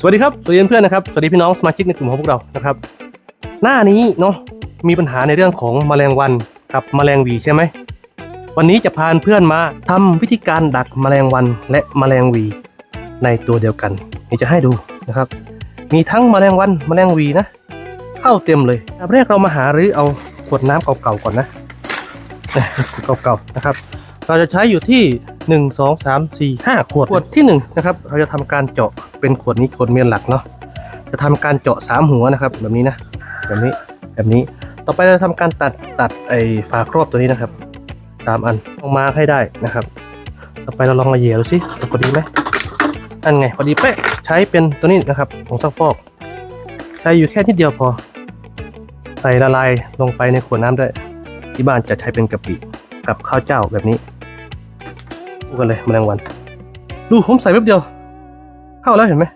สวัสดีครับ สวัสดีเพื่อนๆนะครับ สวัสดีพี่น้องสมาชิกในกลุ่มของพวกเรานะครับ หน้านี้เนาะมีปัญหาในเรื่องของแมลงวันกับแมลงหวีใช่ไหม วันนี้จะพาเพื่อนมาทำวิธีการดักแมลงวันและแมลงหวีในตัวเดียวกันนี่จะให้ดูนะครับ มีทั้งแมลงวันแมลงหวีนะเข้าเต็มเลยอันดับแรกเรามาหาหรือเอาขวดน้ำเก่าๆก่อนนะขวดเก่าๆนะครับเราจะใช้อยู่ที่ 1 2 3 4 5 ขวด ขวดที่ 1 นะครับ เราจะทำการเจาะ เป็นขวดนี้ขวดเมียนหลักเนาะจะทำการเจาะ3หัวนะครับ แบบนี้นะแบบนี้แบบนี้ต่อไปเราจะทำการตัดตัดไอ้ฝาครอบตัวนี้นะครับ ตามอันลงมาให้ได้นะครับ ต่อไปเราลองมาเหยียดูสิพอดีไหมอันไงพอดีเป๊ะใช้เป็นตัวนี้นะครับผงซักฟอก ใช้อยู่แค่นิดเดียวพอ ใส่ละลายลงไปในขวดน้ำได้ที่บ้านจะใช้เป็นกะปิกับข้าวเจ้าแบบนี้ดูกันเลยแมลงวัน ดูผมใส่แป๊บเดียว เข้าแล้วเห็นไหม